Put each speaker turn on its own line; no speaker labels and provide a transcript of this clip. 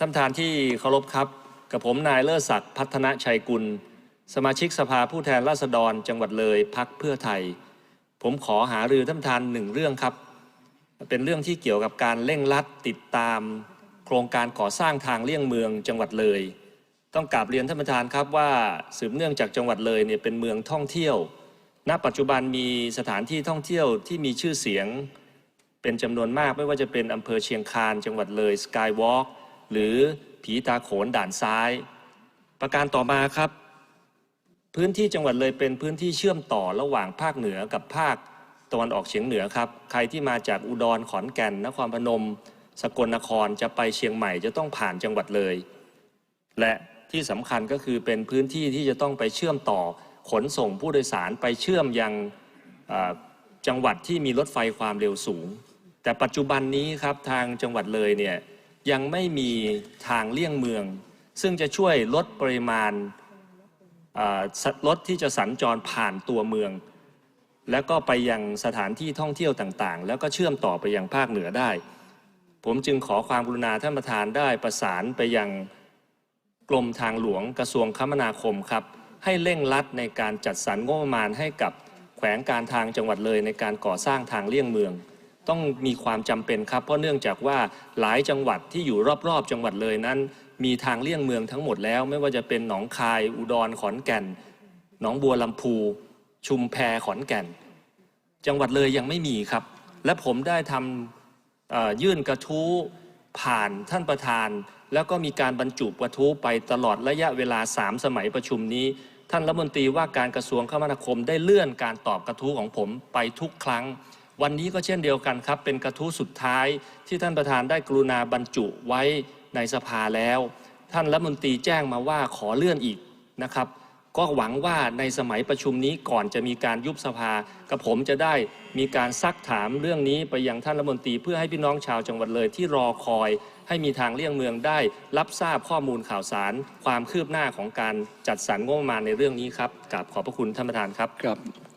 ท่านประธานที่เคารพครับ กับผมนายเลิศศักดิ์พัฒนชัยกุล สมาชิกสภาผู้แทนราษฎรจังหวัดเลยพักเพื่อไทย ผมขอหารือท่านประธานหนึ่งเรื่องครับ เป็นเรื่องที่เกี่ยวกับการเร่งรัดติดตาม โครงการก่อสร้างทางเลี่ยงเมืองจังหวัดเลย ต้องกราบเรียนท่านประธานครับว่าสืบเนื่องจากจังหวัดเลยเนี่ยเป็นเมืองท่องเที่ยว ณ ปัจจุบันมีสถานที่ท่องเที่ยวที่มีชื่อเสียง เป็นจำนวนมากไม่ว่าจะเป็นอำเภอเชียงคานจังหวัดเลยสกายวอล์ก หรือผีตาโขนด่านซ้าย ประการต่อมาครับ พื้นที่จังหวัดเลยเป็นพื้นที่เชื่อมต่อระหว่างภาคเหนือกับภาคตะวันออกเฉียงเหนือครับ ใครที่มาจากอุดรขอนแก่น นครพนม สกลนครจะไปเชียงใหม่จะต้องผ่านจังหวัดเลย และที่สำคัญก็คือเป็นพื้นที่ที่จะต้องไปเชื่อมต่อขนส่งผู้โดยสารไปเชื่อมยังจังหวัดที่มีรถไฟความเร็วสูง แต่ปัจจุบันนี้ครับทางจังหวัดเลยเนี่ย ยังไม่มีทางเลี่ยงเมือง ซึ่งจะช่วยลดปริมาณรถที่จะสัญจรผ่านตัวเมือง แล้วก็ไปยังสถานที่ท่องเที่ยวต่างๆ แล้วก็เชื่อมต่อไปยังภาคเหนือได้ ผมจึงขอความกรุณาท่านประธานได้ประสานไปยังกรมทางหลวงกระทรวงคมนาคมครับ ให้เร่งรัดในการจัดสรรงบประมาณให้กับแขวงการทางจังหวัดเลยในการก่อสร้างทางเลี่ยงเมือง ต้องมีความจำเป็นครับ เพราะเนื่องจากว่าหลายจังหวัดที่อยู่รอบๆ จังหวัดเลยนั้น มีทางเลี่ยงเมืองทั้งหมดแล้ว ไม่ว่าจะเป็นหนองคาย อุดรขอนแก่น หนองบัวลำพู ชุมแพขอนแก่น จังหวัดเลยยังไม่มีครับ และผมได้ทำเอ่อยื่นกระทู้ผ่านท่านประธาน แล้วก็มีการบรรจุกระทู้ไปตลอดระยะเวลา 3 สมัยประชุมนี้ ท่านรัฐมนตรีว่าการกระทรวงคมนาคมได้เลื่อนการตอบกระทู้ของผมไปทุกครั้ง วันนี้ก็เช่นเดียวกันครับ เป็นกระทู้สุดท้ายที่ท่านประธานได้กรุณาบรรจุไว้ในสภาแล้ว ท่านรัฐมนตรีแจ้งมาว่าขอเลื่อนอีกนะครับ ก็หวังว่าในสมัยประชุมนี้ก่อนจะมีการยุบสภา กับผมจะได้มีการซักถามเรื่องนี้ไปยังท่านรัฐมนตรีเพื่อให้พี่น้องชาวจังหวัดเลยที่รอคอยให้มีทางเลี่ยงเมืองได้รับทราบข้อมูลข่าวสาร ความคืบหน้าของการจัดสรรงบประมาณในเรื่องนี้ครับกราบขอบพระคุณท่านประธานครับ
ครับ